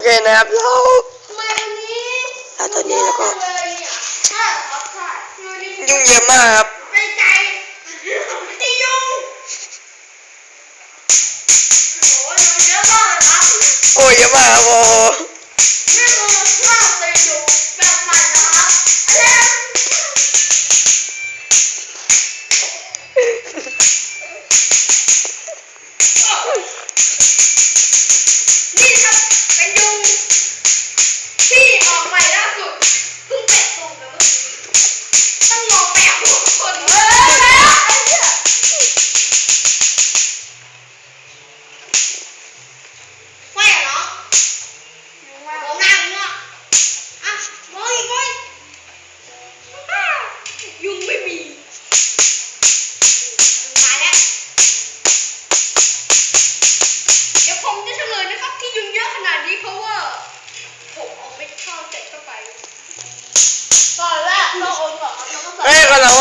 โอเคนะครับเราทำไมวันนี้อะตอนนี้แล้วก็เลยเนี่ยใช่ครับใช่คือนี่ยุ่งเยอะมากครับไปไกลไม่ได้ยุ่งโอ้ยมันเยอะมากเลยครับโอ้ยเยอะมากครับโอ้โหนี่คือข้าวเตยอยู่แบบใหม่น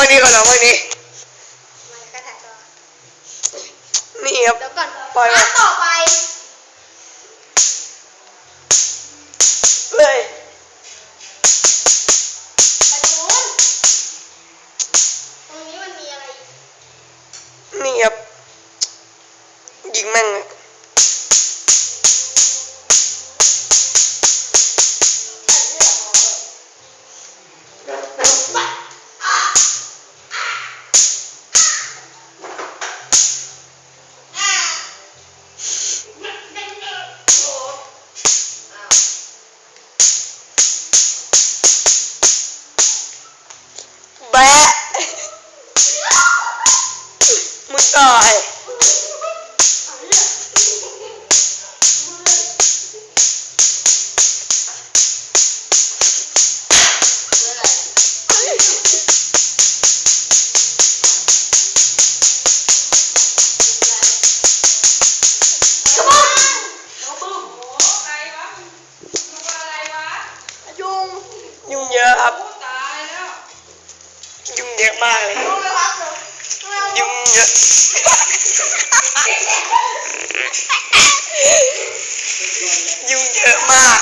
เฮ้ยขอลองวันนี้ขอลองวันนี้ ไม่กระถางต่อนี่ครับ เดี๋ยวก่อนปล่อยมาต่อไปเฮ้ยไปตรงนู้นตรงนี้มันมีอะไรอีกนี่ครับ ยิงแม่งอะ เยอะมากเลยยุงเยอะยุงเยอะมาก